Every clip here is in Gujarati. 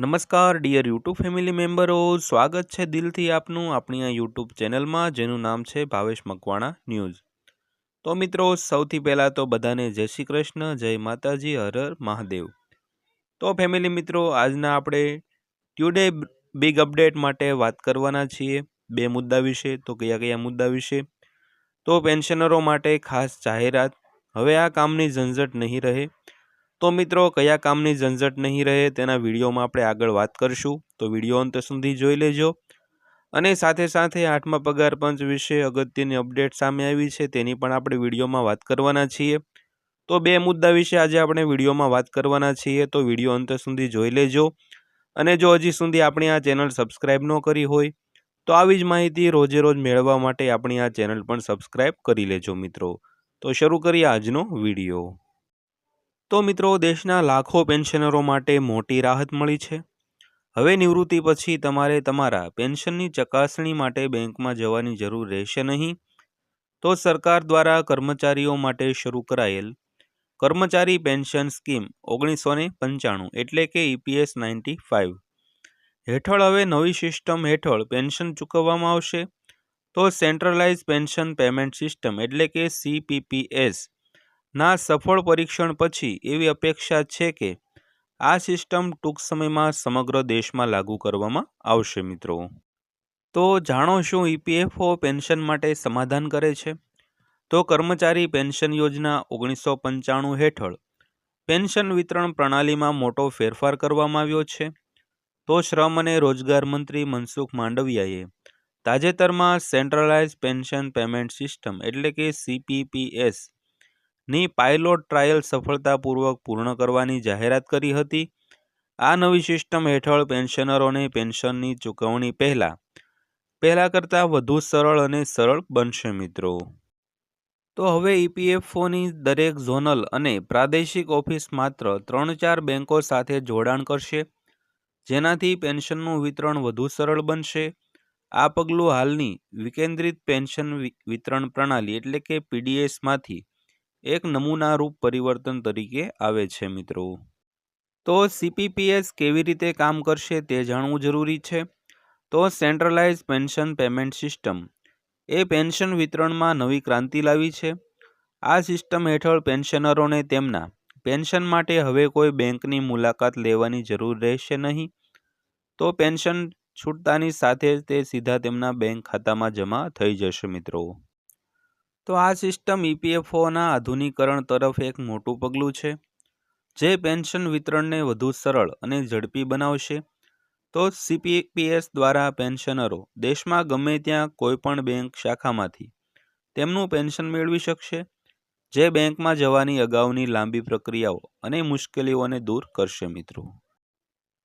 નમસ્કાર ડિયર યુટ્યુબ ફેમિલી મેમ્બરો સ્વાગત છે દિલથી આપનું આપણી આ યુટ્યુબ ચેનલમાં જેનું નામ છે ભાવેશ મકવાણા ન્યૂઝ. તો મિત્રો, સૌથી પહેલાં તો બધાને જય શ્રી કૃષ્ણ, જય માતાજી, હર હર મહાદેવ. તો ફેમિલી મિત્રો, આજના આપણે ટ્યુડે બિગ અપડેટ માટે વાત કરવાના છીએ. બે મુદ્દા વિશે, તો કયા કયા મુદ્દા વિશે? તો પેન્શનરો માટે ખાસ જાહેરાત. હવે આ કામની ઝંઝટ નહીં રહે. તો મિત્રો, કયા કામની ઝંઝટ નહીં રહે તેના વિડીયોમાં આપણે આગળ વાત કરશું. તો વીડિયો અંત સુધી જોઈ લેજો. અને સાથે સાથે આઠમા પગાર પંચ વિશે અગત્યની અપડેટ સામે આવી છે તેની પણ આપણે વિડીયોમાં વાત કરવાના છીએ. તો બે મુદ્દા વિશે આજે આપણે વિડીયોમાં વાત કરવાના છીએ. તો વીડિયો અંત સુધી જોઈ લેજો. અને જો હજી સુધી આપણી આ ચેનલ સબસ્ક્રાઈબ ન કરી હોય, તો આવી જ માહિતી રોજે રોજ મેળવવા માટે આપણી આ ચેનલ પણ સબસ્ક્રાઈબ કરી લેજો મિત્રો. તો શરૂ કરીએ આજનો વીડિયો. તો મિત્રો દેશના લાખો પેન્શનરો માટે મોટી રાહત મળી છે. હવે નિવૃત્તિ પછી તમારે તમારા પેન્શનની ચકાસણી માટે બેંકમાં જવાની જરૂર રહેશે નહીં. તો સરકાર દ્વારા કર્મચારીઓ માટે શરૂ કરાયેલ કર્મચારી પેન્શન સ્કીમ ઓગણીસો ને પંચાણું એટલે કે ઈપીએસ નાઇન્ટી ફાઇવ. હેઠળ હવે નવી સિસ્ટમ હેઠળ પેન્શન ચૂકવવામાં આવશે. તો સેન્ટ્રલાઇઝ પેન્શન પેમેન્ટ સિસ્ટમ એટલે કે સીપીપીએસ ના સફળ પરીક્ષણ પછી એવી અપેક્ષા છે કે આ સિસ્ટમ ટૂંક સમયમાં સમગ્ર દેશમાં લાગુ કરવામાં આવશે મિત્રો. તો જાણો શું ઈપીએફઓ પેન્શન માટે સમાધાન કરે છે? તો કર્મચારી પેન્શન યોજના ઓગણીસો પંચાણું હેઠળ પેન્શન વિતરણ પ્રણાલીમાં મોટો ફેરફાર કરવામાં આવ્યો છે. તો શ્રમ અને રોજગાર મંત્રી મનસુખ માંડવિયાએ તાજેતરમાં સેન્ટ્રલાઇઝ પેન્શન પેમેન્ટ સિસ્ટમ એટલે કે સીપીપીએસ ની પાયલોટ ટ્રાયલ સફળતાપૂર્વક પૂર્ણ કરવાની જાહેરાત કરી હતી. આ નવી સિસ્ટમ હેઠળ પેન્શનરોને પેન્શનની ચૂકવણી પહેલાં પહેલાં કરતાં વધુ સરળ અને સરળ બનશે મિત્રો. તો હવે ઈપીએફઓની દરેક ઝોનલ અને પ્રાદેશિક ઓફિસ માત્ર ત્રણ ચાર બેંકો સાથે જોડાણ કરશે, જેનાથી પેન્શનનું વિતરણ વધુ સરળ બનશે. આ પગલું હાલની વિકેન્દ્રિત પેન્શન વિતરણ પ્રણાલી એટલે કે પીડીએસમાંથી એક નમૂનારૂપ પરિવર્તન તરીકે આવે છે મિત્રો. તો સીપીપીએસ કેવી રીતે કામ કરશે તે જાણવું જરૂરી છે? તો સેન્ટ્રલાઇઝ પેન્શન પેમેન્ટ સિસ્ટમ. એ પેન્શન વિતરણમાં નવી ક્રાંતિ લાવી છે. આ સિસ્ટમ હેઠળ પેન્શનરોને તેમના પેન્શન માટે હવે કોઈ બેંકની મુલાકાત લેવાની જરૂર રહેશે નહીં. તો પેન્શન છૂટતાની સાથે તે સીધા તેમના બેંક ખાતામાં જમા થઈ જશે મિત્રો. તો આ સિસ્ટમ ઈપીએફઓના આધુનિકરણ તરફ એક મોટું પગલું છે, જે પેન્શન વિતરણને વધુ સરળ અને ઝડપી બનાવશે. તો સીપીપીએસ દ્વારા પેન્શનરો દેશમાં ગમે ત્યાં કોઈપણ બેંક શાખામાંથી તેમનું પેન્શન મેળવી શકશે, જે બેંકમાં જવાની અગાઉની લાંબી પ્રક્રિયાઓ અને મુશ્કેલીઓને દૂર કરશે મિત્રો.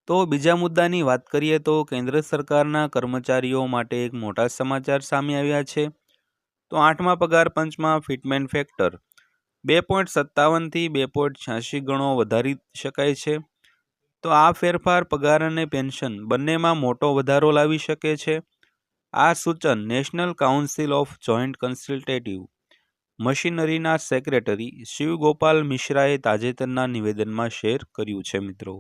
તો બીજા મુદ્દાની વાત કરીએ તો કેન્દ્ર સરકારના કર્મચારીઓ માટે એક મોટા સમાચાર સામે આવ્યા છે. તો આઠમા પગાર પંચમાં ફિટમેન ફેક્ટર. બે પોઈન્ટ સત્તાવનથી બે પોઈન્ટ છ્યાસી ગણો વધારી શકાય છે. તો આ ફેરફાર પગાર અને પેન્શન બંનેમાં મોટો વધારો લાવી શકે છે. આ સૂચન national council of joint consultative મશીનરીના secretary Shivgopal મિશ્રાએ તાજેતરના નિવેદનમાં શેર કર્યું છે મિત્રો.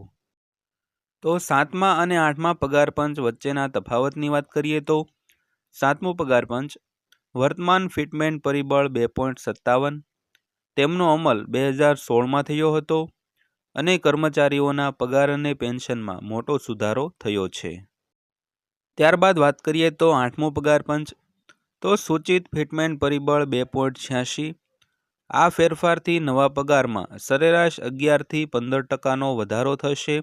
તો સાતમા અને આઠમા પગાર પંચ વચ્ચેના તફાવતની વાત કરીએ તો સાતમું પગાર પંચ વર્તમાન ફિટમેન્ટ પરિબળ બે પોઈન્ટ સત્તાવન, તેમનો અમલ બે હજાર સોળમાં થયો હતો અને કર્મચારીઓના પગાર અને પેન્શનમાં મોટો સુધારો થયો છે. ત્યારબાદ વાત કરીએ તો આઠમો પગાર પંચ. તો સૂચિત ફિટમેન્ટ પરિબળ બે પોઈન્ટ છ્યાસી. આ ફેરફારથી નવા પગારમાં સરેરાશ અગિયારથી પંદર ટકાનો વધારો થશે.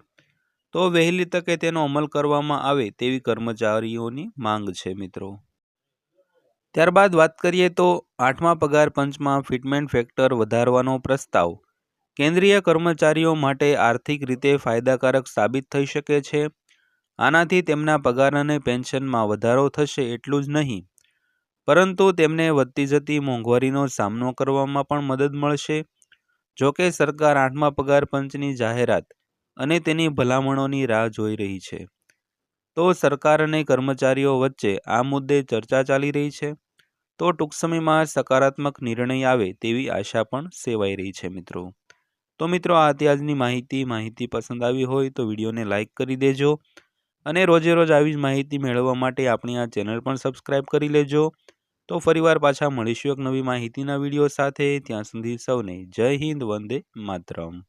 તો વહેલી તકે તેનો અમલ કરવામાં આવે તેવી કર્મચારીઓની માંગ છે મિત્રો. ત્યારબાદ વાત કરીએ તો આઠમા પગાર પંચમાં ફિટમેન્ટ ફેક્ટર વધારવાનો પ્રસ્તાવ. કેન્દ્રીય કર્મચારીઓ માટે આર્થિક રીતે ફાયદાકારક સાબિત થઈ શકે છે. આનાથી તેમના પગાર અને પેન્શનમાં વધારો થશે એટલું જ નહીં. પરંતુ તેમને વધતી જતી મોંઘવારીનો સામનો કરવામાં પણ મદદ મળશે. જોકે સરકાર આઠમા પગાર પંચની જાહેરાત અને તેની ભલામણોની રાહ જોઈ રહી છે. તો સરકાર અને કર્મચારીઓ વચ્ચે આ મુદ્દે ચર્ચા ચાલી રહી છે? તો ટૂંક સમયમાં સકારાત્મક નિર્ણય આવે તેવી આશા પણ સેવાઈ રહી છે મિત્રો. તો મિત્રો, આ હતી આજની માહિતી. માહિતી પસંદ આવી હોય તો વિડીયોને લાઇક કરી દેજો અને રોજે રોજ આવી જ માહિતી મેળવવા માટે આપણી આ ચેનલ પણ સબસ્ક્રાઈબ કરી લેજો. તો ફરીવાર પાછા મળીશું એક નવી માહિતીના વીડિયો સાથે. ત્યાં સુધી સૌને જય હિન્દ, વંદે માતરમ.